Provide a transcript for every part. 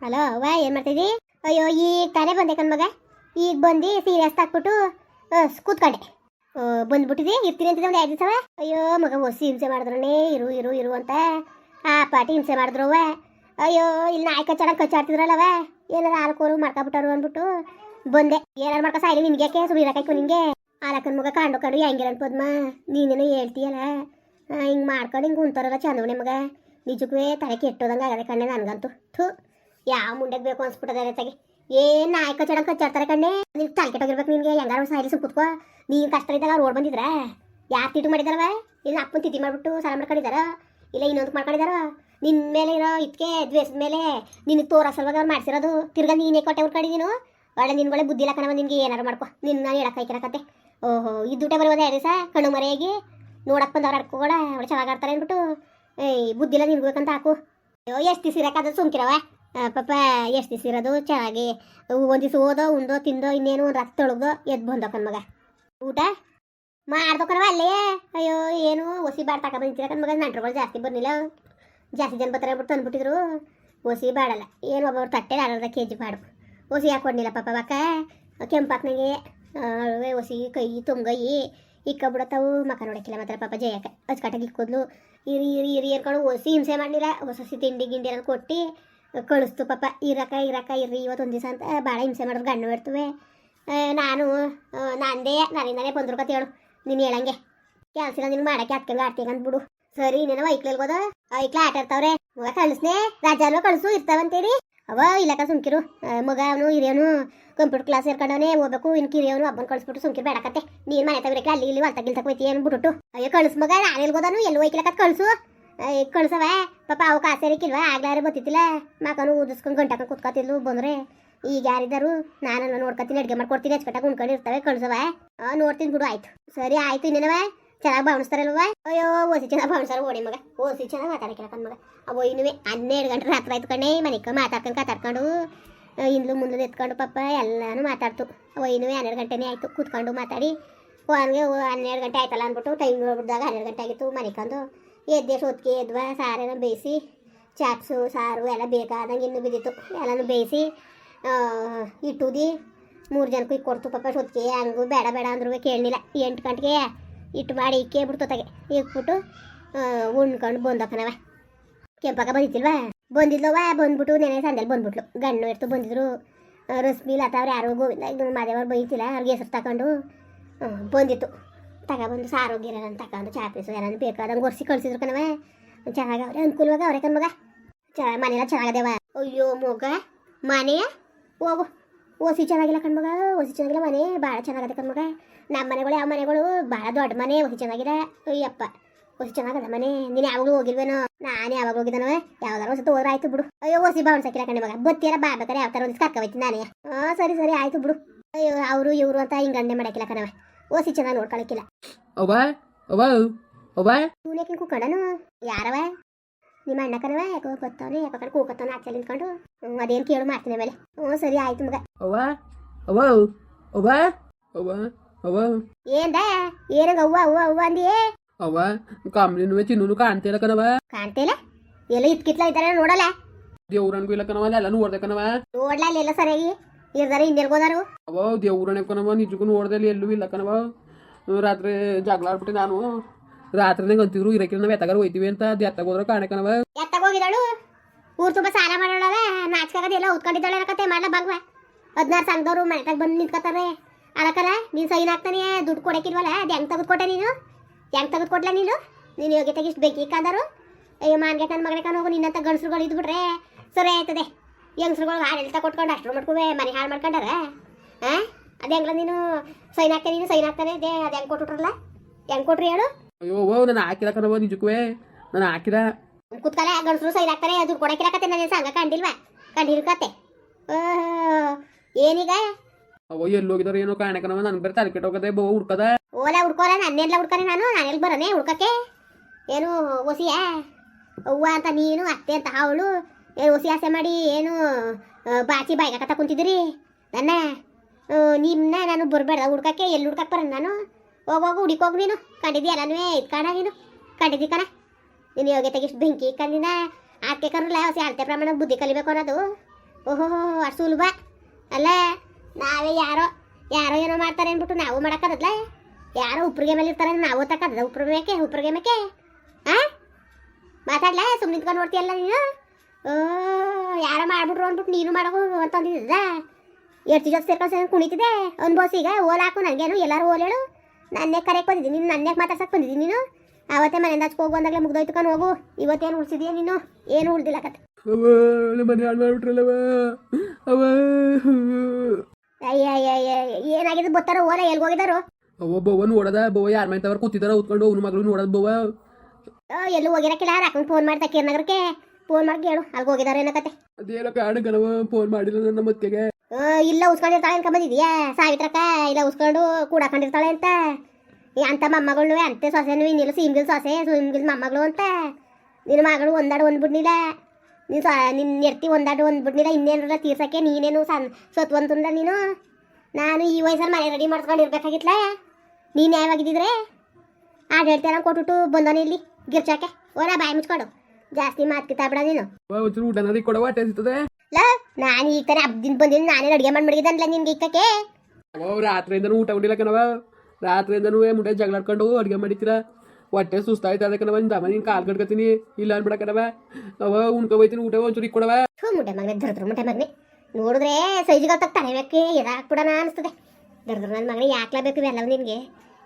Hello ಅವ್ವ ಏನು ಮಾಡ್ತಿದ್ದಿ? ಅಯ್ಯೋ ಈಗ ತಾನೇ ಬಂದೆ ಕಣ್ಮಗ ಈಗ ಬಂದು ಸೀರಿಯಸ್ ಹಾಕ್ಬಿಟ್ಟು ಕೂತ್ಕೊಂಡೆ. ಬಂದ್ಬಿಟ್ಟಿದೆ ಇರ್ತೀನಿ ಅಂತಿದ್ದೆ ಒಂದು ಎರಡು ದಿವಸ ಅಯ್ಯೋ, ಮಗ ಹೊಸಿ ಹಿಂಸೆ ಮಾಡಿದ್ರನೇ ಇರು ಇರು ಇರು ಅಂತ. ಆ ಪಾಟಿ ಹಿಂಸೆ ಮಾಡಿದ್ರವ್ವ ಅಯ್ಯೋ, ಇಲ್ಲಿ ನಾಯಿ ಕಚ್ಚಾಡ ಕಚ್ಚಾಡ್ತಿದ್ರಲ್ಲವ ಏನಾರು ಆಲ್ಕೋರು ಮಾಡ್ಕೊಬಿಟ್ಟಾರು ಅಂದ್ಬಿಟ್ಟು ಬಂದೆ. ಏನಾರು ಮಾಡ್ಕೊ, ಸಾಯಿಲಿ ನಿನ್ಗೆ ಇರಕಾಯ್ತು ನಿಂಗೆ ಆಲಕ್ಕನ ಮಗ, ಕಾಂಡು ಕಂಡು ಹೆಂಗಿರ ಪದ್ಮ? ನೀನೇನು ಹೇಳ್ತೀಯಲ್ಲ? ಹಿಂಗೆ ಮಾಡ್ಕೊಂಡು ಹಿಂಗೆ ಕುಂತಾರಲ್ಲ ಚಂದವನೆ ಮಗ. ನಿಜಕ್ಕೂ ತಲೆ ಕೆಟ್ಟೋದಂಗೆ ಆಗದೆ ಕಣ್ಣೆ ನನಗಂತೂ. ಥೂ. ಯಾವ ಮುಂಡೆಗೆ ಬೇಕು ಅನ್ಸ್ಬಿಟ್ಟದ ತಗಿ ಏನ್ ನಾಯ್ಕ ಚಡಂಕ ಕಚ್ಚಾಡ್ತಾರೆ ಕಣ್ಣೆ. ನಿನ್ ತಲೆ ಕೆಟ್ಟೋಗಿರ್ಬೇಕು ನಿನ್ಗೆ. ಹೆಂಗಾರ ಸಾಯಿಲಿ ಸುಮ್ ಕುತ್ಕೋ ನೀನ್ ಕಷ್ಟ ಇದ್ದಾಗ ರೋಡ್ ಬಂದಿದ್ರ? ಯಾರು ತಿಟ್ಟು ಮಾಡಿದಾರವ? ಇಲ್ಲ ಅಪ್ಪನ ತಿದ್ದಿ ಮಾಡ್ಬಿಟ್ಟು ಸಾಲ ಮಾಡ್ಕೊಂಡಿದಾರ? ಇಲ್ಲ ಇನ್ನೊಂದು ಮಾಡ್ಕೊಂಡಿದಾರ? ನಿನ್ ಮೇಲೆ ಇರೋ ಇದಕ್ಕೆ ದ್ವೇಷದ ಮೇಲೆ ನಿನ್ ತೋರಸಲ್ವಾಗ ಅವ್ರು ಮಾಡ್ಸಿರೋದು. ತಿರ್ಗಾ ನೀನೇ ಕೊಟ್ಟೆ ನೀನು? ಒಳ್ಳೆ ನಿನ್ಗೊಳ್ಳೆ ಬುದ್ಧಿ ಇಲ್ಲ ಕಣವ ನಿನ್ಗೆ. ಏನಾರು ಮಾಡ್ಕೊ. ನಿನ್ನ ಹೇಳಕ್ ಕತೆ. ಓಹೋ ಇದ್ದುಟೆ ಬರೋದೇ ಎರಡು ದಿವಸ? ಕಣ್ಣು ಮರೆಯಾಗಿ? ನೋಡಕ್ ಬಂದವ್ರು ಅಡ್ಕೋಡ ಅವಳು ಚೆನ್ನಾಗಿ ಆಡ್ತಾರೆ ಅಂದ್ಬಿಟ್ಟು. ಏಯ್, ಬುದ್ಧಿ ಇಲ್ಲ ನಿನ್ಗೋಬೇಕಂತ ಹಾಕು. ಅಯ್ಯೋ, ಎಷ್ಟು ದಿವಸ ಇರಕ್ಕಾದ ಸುಮ್ಕಿರವ? ಪಾಪ ಎಷ್ಟು ದಿವಸ ಇರೋದು? ಚೆನ್ನಾಗಿ ಒಂದು ದಿವಸ ಓದೋ ಉಂಡೋ ತಿಂದೋ, ಇನ್ನೇನು ಒಂದು ರಕ್ತ ತೊಳಗ್ದೋ ಎದ್ದು ಬಂದೋ ಮಗ. ಊಟ ಮಾಡ್ಬೇಕಲ್ವ ಅಲ್ಲೇ? ಅಯ್ಯೋ, ಏನು ಒಸಿ ಬಾಡ್ ತಕ ಮಗ? ನಂಟ್ರುಗಳು ಜಾಸ್ತಿ ಬರ್ನಿಲ್ಲ ಜಾಸ್ತಿ ಜನ ಬರ್ತಾರೆ ಬಿಟ್ಟು ತಂದ್ಬಿಟ್ಟಿದ್ರು. ಒಸಿ ಬಾಡಲ್ಲ. ಏನು ಒಬ್ಬೊಬ್ಬರು ತಟ್ಟೆ ಅರ್ಧ ಕೆ ಜಿ ಬಾಡು. ಒಸಿ ಹಾಕೊಡ್ನಿಲ್ಲ ಪಾಪ ಬಾಕ ಕೆಂಪಾಕ್ನಾಗೆ ಒಸಿ, ಕೈ, ತುಂಗೈ ಇಕ್ಕ ಬಿಡತ್ತವು ಮಕ ನೋಡಕ್ಕಿಲ್ಲ ಮಾತ್ರ ಪಾಪ ಜಯಕ್ಕೆ. ಅಚ್ಚುಕಟ್ಟಾಗಿ ಇಕ್ಕೋದ್ಲು ಇರಿ ಇರಿ ಇರಿ ಅನ್ಕೊಂಡು ಒಸಿ ಹಿಂಸೆ ಮಾಡಿಲ್ಲ ಹೊಸಿ ತಿಂಡಿ ಗಿಂಡಿ ಎಲ್ಲ ಕೊಟ್ಟು ಕಳಿಸ್ತು ಪಾಪ. ಇರಕ ಇರಕ ಇರ್ರಿ ಇವತ್ತೊಂದು ದಿವಸ ಅಂತ ಭಾಳ ಹಿಂಸೆ ಮಾಡಿದ್ರು ಗಂಡು ಇರ್ತವೆ. ನಾನು ನಂದೇ ನಾನಿಂದಾನೇ ಬಂದ್ರು ಕತೆ ಹೇಳು. ನೀನು ಹೇಳಂಗೆ. ಕೆಲಸ ನಿನ್ಗೆ ಮಾಡಕ್ಕೆ ಹತ್ಕಂಗೆ ಆಡ್ತೀಗ ಅಂದ್ಬಿಡು ಸರಿ ನೀನು ಐಕ್ಲಲ್ಗೋದ ಐಕ್ಲ ಆಟ ಇರ್ತಾವ್ರೆ. ಮಗ ಕಳಿಸ್ನೆ. ರಾಜಾನು ಕಳಿಸು ಇರ್ತಾವಂತೇಳಿ. ಅವ ಇಲ್ಲಕ ಸುಮ್ಕಿರು. ಆ, ಮಗ ಅವನು ಹಿರಿಯವನು ಕಂಪ್ಯೂಟರ್ ಕ್ಲಾಸ್ ಸೇರ್ಕೊಂಡವನೇ ಹೋಗ್ಬೇಕು ಇನ್ ಕಿರಿಯವನು ಹಬ್ಬನ್ ಕಳಿಸ್ಬಿಟ್ಟು ಸುಮ್ಕಿರು. ಬೇಡಕತ್ತೆ ನೀನ್ ಮನೆ ತಗರಕ್ಕೆ ಅಲ್ಲಿ ಇಲ್ಲಿ ಹೊಲ್ತ ಹೋಯ್ತಿ ಏನು ಬಿಟ್ಟು ಅಯ್ಯೋ ಕಳಿಸ್ ಮಗ. ನಾನು ಎಲ್ಗೋದನು ಎಲ್ಲಿ ಹೋಯ್ಕಿಲಕ ಕಳಿಸು. ಕಳ್ಸವ ಪಾಪ ಅವು ಕಾಸೇರಿಕಿಲ್ವಾ ಆಗ್ಲಾರ ಬತ್ತಿತ್ತಿಲ್ಲ ಮಕನು ಊದಿಸ್ಕೊಂಡು ಗಂಟಕ ಕುತ್ಕೋತಿದ್ಲು ಬಂದ್ರೆ. ಈಗ ಯಾರಿದ್ದಾರು ನಾನೆಲ್ಲ ನೋಡ್ಕೊತೀನಿ, ಅಡುಗೆ ಮಾಡ್ಕೊಡ್ತೀನಿ ಹಚ್ಕಟ್ಟಾಗ ಇರ್ತವೆ ಕಳ್ಸವ ನೋಡ್ತೀನಿ ಬಿಡು, ಆಯ್ತು. ಸರಿ, ಆಯ್ತು ಇನ್ನೇನವ ಚೆನ್ನಾಗಿ ಭಾವಣಿಸ್ತಾರಲ್ವ ಅಯ್ಯೋ, ಓಸಿ ಚೆನ್ನಾಗಿ ಭಾವಣಿಸ್ತಾರ ಓಡಿ ಮಗ. ಓಸಿ ಚೆನ್ನಾಗಿ ಮಾತಾಡಕ್ಕಿಲ್ಲ ಕಣ್ ಮಗ. ಅವ ಇನ್ನುವೆ ಹನ್ನೆರಡು ಗಂಟೆ ರಾತ್ರಿ ಆಯ್ತು ಕಣೆ ಮನೆಗೆ ಮಾತಾಡ್ಕೊಂಡು ಕಾತಾಡ್ಕೊಂಡು ಇಂದ್ಲು ಮುಂದೆ ಎತ್ಕೊಂಡು ಪಾಪ ಎಲ್ಲಾನು ಮಾತಾಡ್ತು. ಅವ ಇನ್ನುವೆ ಹನ್ನೆರಡು ಗಂಟೆನೇ ಆಯ್ತು, ಕೂತ್ಕೊಂಡು ಮಾತಾಡಿ. ಅವನಿಗೆ ಹನ್ನೆರಡು ಗಂಟೆ ಆಯ್ತಲ್ಲ ಅಂದ್ಬಿಟ್ಟು, ಟೈಮ್ ನೋಡ್ಬಿಟ್ಟಾಗ ಹನ್ನೆರಡು ಗಂಟೆ ಆಗಿತ್ತು ಮನೆಕಂದು ಎದ್ದೆ ಸೊತ್ತಿಗೆ ಎದ್ವ ಸಾರೇನ ಬೇಯಿಸಿ, ಚಾಪ್ಸು, ಸಾರು ಎಲ್ಲ ಬೇಕಾದಂಗೆ ಇನ್ನೂ ಬಿದ್ದಿತ್ತು. ಎಲ್ಲನೂ ಬೇಯಿಸಿ ಇಟ್ಟುದಿ, ಮೂರು ಜನಕ್ಕೂ ಈಗ ಕೊಡ್ತು ಪಾಪ ಹಂಗು ಬೇಡ ಬೇಡ ಅಂದ್ರೂ ಕೇಳಲಿಲ್ಲ. ಎಂಟು ಗಂಟೆಗೆ ಇಟ್ಟು ಮಾಡಿ ಇಕ್ಕೇ ಬಿಡ್ತೊತ್ತಾಗೆ ತಗೆ. ಇಕ್ಬಿಟ್ಟು ಉಣ್ಕೊಂಡು ಬಂದಪ್ಪನವ. ಕೆಂಪಕ್ಕ ಬಂದಿತ್ತಿಲ್ವಾ ಬಂದಿದ್ಲವ ಬಂದ್ಬಿಟ್ಟು ನೆನೆ ಸಂದಲ್ಲಿ ಬಂದ್ಬಿಟ್ಲು. ಗಣ್ಣು ಇರ್ತು ಬಂದಿದ್ರು ರಸ್ಮಿ ರಶ್ಮಿ, ಲತಾ ಅವ್ರು ಯಾರು ಗೋವಿಂದ ಮಾದೇವ್ರು ಬೈತಿಲ್ಲ, ಅವ್ರಿಗೆ ಹೆಸರು ತಗೊಂಡು ಬಂದಿತ್ತು. ತಗೊಬಂದು ಸಾರು ಗಿರ ಅಂತ ತಗೊಂಡು ಚಾ ಪೀಸು ಏನಾದ್ರು ಬೇಕಾದಂಗೆ ಒರೆಸಿ ಕಳಿಸಿದ್ರು ಕಣವ ಚೆನ್ನಾಗ ಅವ್ರೆ ಅನುಕೂಲವಾಗ ಅವ್ರೆ ಕಣ್ ಮಗ? ಚ, ಮನೆಯೆಲ್ಲ ಚೆನ್ನಾಗದೇವ ಅಯ್ಯೋ ಮಗ ಮನೆಯ ಹೋಗು. ಓಸಿ ಚೆನ್ನಾಗಿಲ್ಲ ಕಣ್ಮಗ ಓಸಿ ಚೆನ್ನಾಗಿಲ್ಲ ಮನೆ ಭಾಳ ಚೆನ್ನಾಗದೆ ಕಣ್ಮಗ ನಮ್ಮ ಮನೆಗಳು, ಯಾವ ಮನೆಗಳು? ಭಾಳ ದೊಡ್ಡ ಮನೆ, ಓಸಿ ಚೆನ್ನಾಗಿದೆ. ಅಯ್ಯಪ್ಪ, ಓಸಿ ಚೆನ್ನಾಗದ ಮನೆ. ನೀನು ಯಾವಾಗಲೂ ಹೋಗಿಲ್ವೇನೋ? ನಾನು ಯಾವಾಗ ಹೋಗಿದ್ದಾನವ. ಯಾವ್ದಾರು ಒಂದು ಹೋದ್ರೆ ಆಯ್ತು ಬಿಡು. ಅಯ್ಯೋ, ಓಸಿ ಬಾವಣ್ ಸಾಕಿಲ್ಲ ಕಣ್ಣ ಮಗ. ಬತ್ತೀರ ಬಾ ಬೇಕಾರೆ ಯಾವ ಥರ ಒಂದು ಕರ್ಕ ಹೋಯ್ತೀನಿ ನಾನೇ. ಹಾಂ ಸರಿ ಸರಿ, ಆಯ್ತು ಬಿಡು. ಅಯ್ಯೋ, ಅವರು, ಇವರು ಅಂತ ಹಿಂಗಂಡೆ ಮಾಡಾಕಿಲ್ಲ ಕಣವ ಓಸಿ ಚೆನ್ನಾಗಿ ನೋಡ್ಕೊಳಕ್ಕಿಲ್ಲ ಅವ್ವ ಅವ್ವ ಅವ್ವ. ಇವನೇಕಿನ ಕೂಕಣನು ಯಾರವ ನಿಮ್ಮ ಅಣ್ಣ ಕರವ ಯಾಕೋ ಗೊತ್ತವನೇ ಯಾಕೋ ಕಡೆ ಕೂಕತ್ತವನ ಆಚೆಲಿ ನಿಂತ್ಕೊಂಡು. ಅದೇನು ಕೇಳು ಮಾಡ್ತೀನಿ ಮೇಲೆ ಹ್ಞೂ ಸರಿ ಆಯ್ತು ಮಗ. ಅವ್ವ ಅವ್ವ ಅವ್ವ ಅವ್ವ ಅವ್ವ. ಏನ್ದ? ಏನಾಗ ಅವ್ವ ಅವ್ವ ಅವ್ವ ಅಂದಿಯೇ? ಅವ್ವ ಕಾಮ್ಲಿನೂ ಚಿನ್ನೂ ಕಾಣ್ತಿಲ್ಲ ಕಣವ ಕಾಣ್ತಿಲ್ಲ ಎಲ್ಲ ಇತ್ಕಿತ್ಲ ಇದ್ದಾರೆ ನೋಡಲ್ಲ? ದೇವ್ರನ್ಗೂ ಇಲ್ಲ ಕನವ ಎಲ್ಲ ನೋಡ್ದೆ ಕನವ ನೋಡ್ಲಾ ಇಲ್ಲ ಸರಿಯಾಗಿ? ಇರ್ದಾರ ಹಿಂದಿರ್ಗೋದಾರು ಅವ ದೇವ್ರನೇ ಕಣವ ನಿಜಕ್ಕೂ ನೋಡ್ದೆ ಅಲ್ಲಿ ಎಲ್ಲೂ ಇಲ್ಲ ಕಣವ ರಾತ್ರಿ ಜಗಳ ಆಡ್ಬಿಟ್ಟು ನಾನು. ರಾತ್ರಿನೇ ಅಂತಿದ್ರು ಇರಕ್ಕೆ ನಾವು ಎತ್ತಗಾರ ಹೋಯ್ತೀವಿ ಅಂತ ಅದು ಎತ್ತಾಗ ಹೋದ್ರೆ ಕಾಣೆ ಕಣವ ಎತ್ತಾಗ ಹೋಗಿದ್ದಾಳು? ಊರು ತುಂಬಾ ಸಾಲ ಮಾಡೋಳ ನಾಚ್ಕಾಗದ ಎಲ್ಲ ಉತ್ಕೊಂಡಿದ್ದಾಳೆ ಕತೆ ಮಾಡ್ಲ ಬಾಗ್ವ. ಹದಿನಾರು ಸಂಘದವ್ರು ಮನೆತಾಗ ಬಂದು ನಿಂತ್ಕೋತಾರೆ. ಅದಕ್ಕಲ್ಲ ನೀನು ಸೈನ್ ಹಾಕ್ತಾನೆ ದುಡ್ಡು ಕೊಡಕ್ಕಿಲ್ವಲ್ಲ ಅದು ಹೆಂಗೆ ತೆಗೆದುಕೊಟ್ಟೆ ನೀನು? ಹೆಂಗೆ ತೆಗೆದುಕೊಟ್ಲ ನೀನು? ನೀನು ಯೋಗ್ಯತೆಗೆ ಇಷ್ಟು ಬೇಕಿ ಕಂದರು ಅಯ್ಯೋ ಮಾನ್ಗೆ ನನ್ನ ಮಗನೇ ಕಾಣೋಗು ನಿನ್ನಂತ ಗಂಡಸ್ರುಗಳು ಇದ್ಬಿಟ್ರೆ ಸರಿ ಆಯ್ತದೆ. ಹೆಂಗಸ್ರುಗಳು ಆಡಳಿತ ಕೊಟ್ಕೊಂಡು ಅಷ್ಟು ಮಾಡ್ಕೊವೆ ಮನೆ ಹಾಳು ಮಾಡ್ಕೊಂಡಾರ? ಹಾಂ ಅದು ಹೆಂಗ್ಲ ನೀನು ಸೈನ್ ಹಾಕ್ತೇನೆ ನೀನು ಸೈನ್ ಹಾಕ್ತಾನೆ ಅದೇ ಅದು ಹೆಂಗೆ ಕೊಟ್ಬಿಟ್ರಲ್ಲ? ಹೆಂಗೆ ಕೊಟ್ರಿ ಹೇಳು? ಅಯ್ಯೋ ಓ ನಾನು ಹಾಕಿದ ಕಣವ ನಿಜಕ್ಕೂ ನಾನು ಹಾಕಿದ. ಕುತ್ಕಲ ಗಂಡಸರು ಸೈನ್ ಹಾಕ್ತಾರೆ ಅದು ಕೊಡಕ್ಕಿರಕತ್ತೆ ನನ್ನ ಸಂಘ ಕಂಡಿಲ್ವಾ ಕಂಡಿರ್ಕತ್ತೆ ಏನೀಗ? ಅವ ಎಲ್ಲಿ ಹೋಗಿದಾರ ಏನೋ ಕಾಣೆ ಕಣವ ನನ್ಗೆ ಬರ್ತಾ ಅಲ್ಲಿ ಕೆಟ್ಟೋಗದೆ ಬೋ ಹುಡ್ಕದ. ಓಲ ಹುಡ್ಕೋಲ ನನ್ನೆಲ್ಲ ಹುಡ್ಕನೆ ನಾನು ನಾನೆಲ್ಲಿ ಬರೋನೆ ಹುಡ್ಕಕ್ಕೆ? ಏನು ಒಸಿಯ ಅವ್ವ ಅಂತ ನೀನು ಅತ್ತೆ ಅಂತ ಅವಳು ಏನು ಹುಸಿ ಆಸೆ ಮಾಡಿ ಏನು ಬಾಚಿ ಬಾಯ್ಗಾಕತ್ತ ಕುಂತಿದ್ದೀರಿ? ನನ್ನ ನಿಮ್ಮನ್ನ ನಾನು ಬರಬೇಡ ಹುಡ್ಕಕ್ಕೆ, ಎಲ್ಲಿ ಹುಡ್ಕಕ್ಕೆ ಬರೋಣ ನಾನು? ಹೋಗೋಗು ಹುಡುಕೋಗಿ ನೀನು. ಕಂಡಿದ್ದಿ ಎಲ್ಲನೂ ಇದು ಕಾಣ ನೀನು. ಕಂಡಿದ್ದಿ ಕಣ. ನೀನು ಯೋಗ್ಯತೆಗೆ ಇಷ್ಟು ಬೆಂಕಿ ಕಂದಿನ ಆಕೆ ಕರಲ್ಲ ಹೊಸ ಅಳತೆ ಪ್ರಮಾಣ ಬುದ್ಧಿ ಕಲಿಬೇಕು ಅನ್ನೋದು. ಓಹೋ, ಅಷ್ಟು ಸುಲಭ. ಅಲ್ಲ, ನಾವೇ ಯಾರೋ ಯಾರೋ ಏನೋ ಮಾಡ್ತಾರೆ ಅಂದ್ಬಿಟ್ಟು ನಾವು ಮಾಡೋಕ್ಕದಲ್ಲ ಯಾರೋ ಉಪ್ರಿಗೆ ಮೇಲೆ ಇರ್ತಾರೆ ನಾವು ತಕ್ಕದ ಉಪ್ರ ಮೇಕೆ, ಉಪ್ರಿಗೆ ಮೇಕೆ? ಹಾಂ ಮಾತಾಡ್ಲ? ಸುಮ್ಮನೆ ನಿಂತ್ಕೊಂಡು ನೋಡ್ತೀಯಲ್ಲ ನೀನು? ಯಾರೋ ಮಾಡ್ಬಿಟ್ರು ಅಂದ್ಬಿಟ್ಟು ನೀನು ಮಾಡೋದು ಅಂತಂದಿದ್ದ ಎಷ್ಟು ಜೊತೆ ಸೇರ್ಕೊಂಡು ಕುಣಿತಿದೆ ಅನ್ಬೋಸ್ ಈಗ ಓಲ್ ಹಾಕು ನನಗೇನು ಎಲ್ಲರೂ ಓಲ್ ಹೇಳು. ನನ್ನೇ ಕರೆಕ್ಟ್ ಬಂದಿದ್ದೀನಿ ನೀನು ನನ್ನೇ ಮಾತಾಡ್ಸಕ್ಕೆ ಬಂದಿದ್ದೀನಿ ನೀನು. ಅವತ್ತೇ ಮನೆಯಿಂದ ಹಚ್ಕೊ ಹೋಗು ಅಂದಾಗಲೇ ಮುಗ್ದೋಯ್ತು ಕಣ್ ಹೋಗು. ಇವತ್ತೇನು ಉಳಿಸಿದೀಯ ನೀನು? ಏನು ಉಳ್ದಿಲ್ಲ ಕತೆ ಅವ ಮನೆ ಹಾಳು ಮಾಡ್ಬಿಟ್ರಲ್ಲವ ಅವ ಏನಾಗಿದೆ ಗೊತ್ತಾರೋ ಓಲ ಎಲ್ಲಿ ಹೋಗಿದಾರೋ ಅವ ಬವ್ವ ನೋಡದ ಬವ್ವ ಯಾರ ಮನೆ ತವರ್ ಕೂತಿದಾರ ಉತ್ಕೊಂಡು ಅವ್ನ ಮಗಳು ನೋಡೋದು ಬವ್ವ. ಎಲ್ಲೂ ಹೋಗಿರಕ್ಕಿಲ್ಲ ಹಾಕೊಂಡು ಫೋನ್ ಮಾಡ್ತಾ ನಗರಕ್ಕೆ ಫೋನ್ ಮಾಡಿ ಹೇಳು. ಅಲ್ಲಿ ಹೋಗಿದಾರೆ ಏನಕತೆ? ಅದೇನೋ ಕಾರಣ ಕಣವ ಫೋನ್ ಮಾಡಿಲ್ಲ ನನ್ನ ಮತ್ತೆಗೆ. ಇಲ್ಲ ಉಸ್ಕೊಂಡಿರ್ತಾಳೆ ಅಂತ ಬಂದಿದ್ಯಾ? ಸಾವಿತ್ರಕ್ಕ? ಇಲ್ಲ ಉಸ್ಕೊಂಡು ಕೂಡಾಕೊಂಡಿರ್ತಾಳೆ ಅಂತ? ಅಂತ ಮೊಮ್ಮಗಳು ಅಂತ ಸೊಸೆನು ಇನ್ನಿಲ್ಲ ಸಿಮ್ಗಿಲ್ ಸೊಸೆ ಸಿಮ್ಗಿಲ್ ಮೊಮ್ಮಗಳು ಅಂತ? ನಿನ್ನ ಮಗಳು ಒಂದಾಡು ಒಂದ್ಬಿಡ್ನಿಲ್ಲ? ನೀನು ಸ ನಿನ್ನ ನೆರ್ತಿ ಒಂದಾಡು ಒಂದ್ಬಿಡ್ನಿಲ್ಲ ಇನ್ನೇನಲ್ಲ ತೀರ್ಸಕ್ಕೆ ನೀನೇನು ಸಣ್ಣ ಸತ್ವಂತಂದ ನೀನು? ನಾನು ಈ ವಯಸ್ಸಲ್ಲಿ ಮನೆ ರೆಡಿ ಮಾಡ್ಕೊಂಡು ಇರ್ಬೇಕಾಗಿತ್ತಲ್ಲ ನೀನು ಯಾವಾಗಿದ್ದಿದ್ರೆ ಆಡ್ ಹೇಳ್ತೇನೆ ಕೊಟ್ಬಿಟ್ಟು ಬಂದವನು ಇಲ್ಲಿ ಗಿರ್ಚಾಕೆ ಓಲಾ ಬಾಯಿ ಮುಚ್ಕೊಂಡು. ಜಾಸ್ತಿ ಮಾತು ಕಿತ್ತಾಬಿಡ ನೀನು. ಊಟ ಊಟನಾದಿ ಕೊಡವ ಹೊಟ್ಟೆ ಸಿಗ್ತದೆ ಲ ನಾನು ಈಗ ತಾನೆ ಹಬ್ಬದಿಂದ ಬಂದಿನಿ ನಾನೇ ಅಡುಗೆ ಮಾಡ್ಬಿಡಿದನ್ಲ ನಿನ್ಗೆ ಇಕ್ಕಕ್ಕೆ. ಅವ ರಾತ್ರಿಯಿಂದನೂ ಊಟ ಉಂಡಿಲ್ಲ ಕಣವ ರಾತ್ರಿಯಿಂದನೂ ಮುಂಡೆ ಜಗಳಾಡ್ಕೊಂಡು ಅಡುಗೆ ಮಾಡಿತೀರ ಹೊಟ್ಟೆ ಸುಸ್ತಾಯ್ತು ಅದಕ್ಕೆ ಕಣವ ನಿನ್ನ ದಮ ನೀನು ಕಾಲು ಕಟ್ಕೊತೀನಿ ಇಲ್ಲ ಅನ್ಬಿಡ ಕಣವ ಅವ ಉಣ್ಕೊ ಹೋಯ್ತೀನಿ ಊಟ ಒಂಚೂರು ಇಕ್ಕೊಡವ ಥೂ ಮುಟ್ಟೆ ಮಗನೆ ದರ್ದ್ರ ಮುಟ್ಟೆ ಮಗನೆ. ನೋಡಿದ್ರೆ ಸೈಜ್ಗಳ ತಕ್ಕ ಕೂಡ ಎದಾಕ್ಬಿಡೋಣ ಅನಿಸ್ತದೆ. ದರ್ದ್ರ ನನ್ನ ಮಗನೇ ಯಾಕ್ಲೇಬೇಕು ಇವೆಲ್ಲವು ನಿನಗೆ?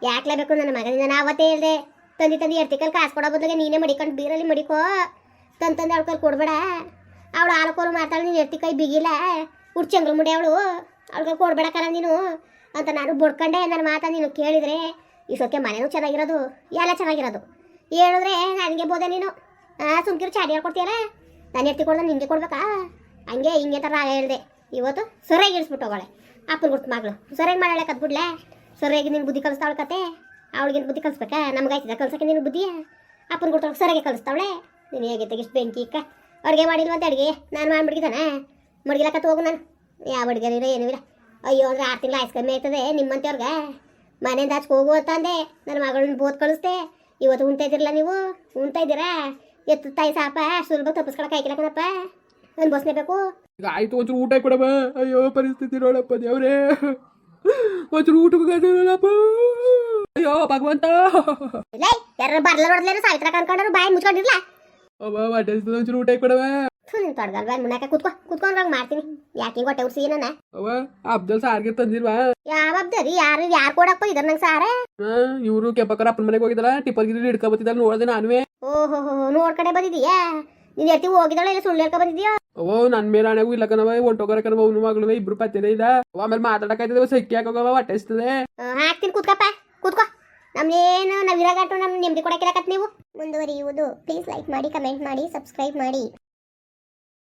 ಯಾಕ್ಲೇಬೇಕು ನನ್ನ ಮಗನಿಂದ ನಾ ಅವತ್ತೇ ಹೇಳಿದೆ? ತಂದೆ ತಂದೆ ಎರ್ತಿಕಲ್ ಕಾಸು ಕೊಡೋ ಬದಲಿಗೆ ನೀನೇ ಮಡಿಕೊಂಡು ಬೀರಲ್ಲಿ ಮಡಿಕೋ. ತಂದು ತಂದೆ ಅವಳ ಕೈ ಕೊಡ್ಬೇಡ. ಅವಳು ಆಳ್ಕೋಲು ಮಾಡ್ತಾಳೆ, ನೀನು ಎರ್ತಿ ಕೈ ಬಿಗಿಲ್ಲ. ಚಂಗ್ಳು ಮುಡಿ ಅವಳು. ಅವಳ ಕೊಡ್ಬೇಡ ಕಣ ನೀನು. ಅಂತ ನಾನು ಬಡ್ಕೊಂಡೆ ನನ್ನ ಮಾತ ನೀನು ಕೇಳಿದ್ರೆ ಇಷ್ಟೊಕ್ಕೆ ಮನೆನೂ ಚೆನ್ನಾಗಿರೋದು, ಎಲ್ಲ ಚೆನ್ನಾಗಿರೋದು. ಹೇಳಿದ್ರೆ ನನಗೆ ಬೋದೆ ನೀನು. ಹಾಂ ಸುಮ್ಕಿರು ಚಾಡಿ ಹೇಳ್ಕೊಡ್ತೀಯಲ್ಲ ನಾನು ಎತ್ತಿ ಕೊಡ್ದೆ ನಿನಗೆ ಕೊಡ್ಬೇಕಾ? ಹಂಗೆ ಹಿಂಗೆ ಥರ ಹೇಳಿದೆ. ಇವತ್ತು ಸರಿಯಾಗಿ ಇಳಿಸ್ಬಿಟ್ಟು ಹೋಗೋಳೆ ಅಪ್ಪನ ಗುರ್ತು ಮಗಳು. ಸರಿಯಾಗಿ ಮಾಡಾಳೆ ಕದ್ಬಿಡ್ಲೆ ಸರಿಯಾಗಿ ನಿನ್ನ ಬುದ್ಧಿ ಕಲಿಸ್ತಾವಳ ಕತೆ? ಅವಳಿಗೆ ಬುದ್ಧಿ ಕಲಿಸ್ಬೇಕಾ? ನಮ್ಗೆ ಆಯ್ತದ ಕಲ್ಸಕ್ಕೆ ನಿನ್ನ ಬುದ್ಧಿಯ ಅಪ್ಪನ ಕೊಟ್ಟು ಸರಿಯಾಗಿ ಕಲಿಸ್ತಾವಳೆ? ನೀನು ಹೇಗೆ ತೆಗಿಸ್ ಬೆಂಕಿ ಇಕ್ಕ ಅಡುಗೆ ಮಾಡಿಲ್ವಂತ ಅಡುಗೆ? ನಾನು ಮಾಡ್ಬಿಟ್ಟಿದ್ದಾನೆ ಮಡ್ಗಿಲಕ್ಕ ಹೋಗು ನಾನು. ಯಾವ ಅಡುಗೆ ಇಲ್ಲ ಅಯ್ಯೋ, ಅಂದ್ರೆ ಆರು ತಿಂಗಳು ಐಸ್ ಕಮ್ಮಿ ಆಯ್ತದೆ ನಿಮ್ಮಂತವ್ರಿಗೆ ಮನೆಯಿಂದ ಹಚ್ಕೊ ಹೋಗು ಅಂತ ಅಂದೆ. ನನ್ನ ಮಗಳನ್ನ ಬೋತ್ ಕಳಿಸ್ದೆ. ಇವತ್ತು ಉಣ್ತಾ ಇದ್ದಿರಲ್ಲ ನೀವು? ಉಣ್ತಾ ಇದ್ದೀರಾ? ಎತ್ತು ತಾಯಿ ಸಾಪ, ಸುಲಭ ತಪ್ಪಿಸ್ಕೊಳಕ್ಕೆ ಆಯ್ಕಿಲ್ಲಕನಪ್ಪ ನಾನು ಬಸ್ನೇಬೇಕು ಈಗ ಆಯ್ತು, ಒಂಚೂರು ಊಟ ಕೊಡಮ್ಮ. ಅಯ್ಯೋ, ಪರಿಸ್ಥಿತಿ ನೋಡಪ್ಪ ದೇವ್ರೇ. ಒಂಚೂರು ಊಟಕ್ಕೆ ಅಯ್ಯೋ ಭಗವಂತ. ಲೈ ಯಾರು ಬರ್ಲ ನೋಡ್ಲೇನು ಸಾವಿತ್ರ ಕನ್ಕೊಂಡ್ರು ಬಾಯಿ ಮುಚ್ಕೊಂಡಿರ್ಲ? ಅವ ಹೊಟ್ಟೆ ಹಸಿತದೆ, ಒಂಚೂರು ಊಟ ಕೊಡವ? ನೀನು ತೊಡಗಲ್ ಬಾಯ್ ಮುನ್ನಾಕ ಕೂತ್ಕೊ ಕೂತ್ಕೊಂಡ್ರಂಗೆ ಮಾಡ್ತೀನಿ. ಯಾಕೆ ಹೊಟ್ಟೆ ಉರ್ಸಿ ಏನನ ಅವ ಅಬ್ದಲ್ ಸಾರ್ಗೆ ತಂದಿಲ್ವಾ? ಯಾವ ಹಬ್ದರಿ ಯಾರು ಯಾರು ಕೊಡಪ್ಪ ಇದ್ರ ನಂಗೆ ಸಾರ? ಇವರು ಕೆಂಪಕ್ಕರ ಅಪ್ಪನ ಮನೆಗೆ ಹೋಗಿದಾರ ಟಿಪ್ಪಲ್ ಗಿರಿ ಹಿಡ್ಕೊಬತ್ತಿದ್ದಾರ ನೋಡ್ದೆ ನಾನುವೆ. ಓಹೋ ನೋಡ್ ಕಡೆ ಬಂದಿದೀಯಾ? ನೀನು ಎತ್ತಿ ಹೋಗಿದ್ದಾಳೆ ಇಲ್ಲ ಸುಳ್ಳು ಹೇಳ್ಕೊ ಬಂದಿದ್ಯೋ? ನನ್ ಮೇಲೆ ಹಣೆಗೂ ಇಲ್ಲ ಕಣವ ಹೊಂಟೋಗರ ಕಣವ ಅವ್ನು ಮಗಳು ಇಬ್ರು ಪತ್ತೆನೇ ಇಲ್ಲ. ಆಮೇಲೆ ಮಾತಾಡಕ್ಕಾಯ್ತದೆ ಸಕ್ಕಿ ಹಾಕೋಗವ ಹೊಟ್ಟೆ ಹಾಕ್ತೀನಿ ಕೂತ್ಕಪ್ಪ. ಕೂತ್ಕೊ. ನಮ್ದೇನು ನಾವು ಇರಾಗಟ್ಟು ನಮ್ಗೆ ನೆಮ್ಮದಿ ಕೊಡಕ್ಕಿರಕತ್ ನೀವು. ಮುಂದುವರಿಯುವುದು. ಪ್ಲೀಸ್ ಲೈಕ್ ಮಾಡಿ ಕಮೆಂಟ್ ಮಾಡಿ ಸಬ್ಸ್ಕ್ರೈಬ್ ಮಾಡಿ.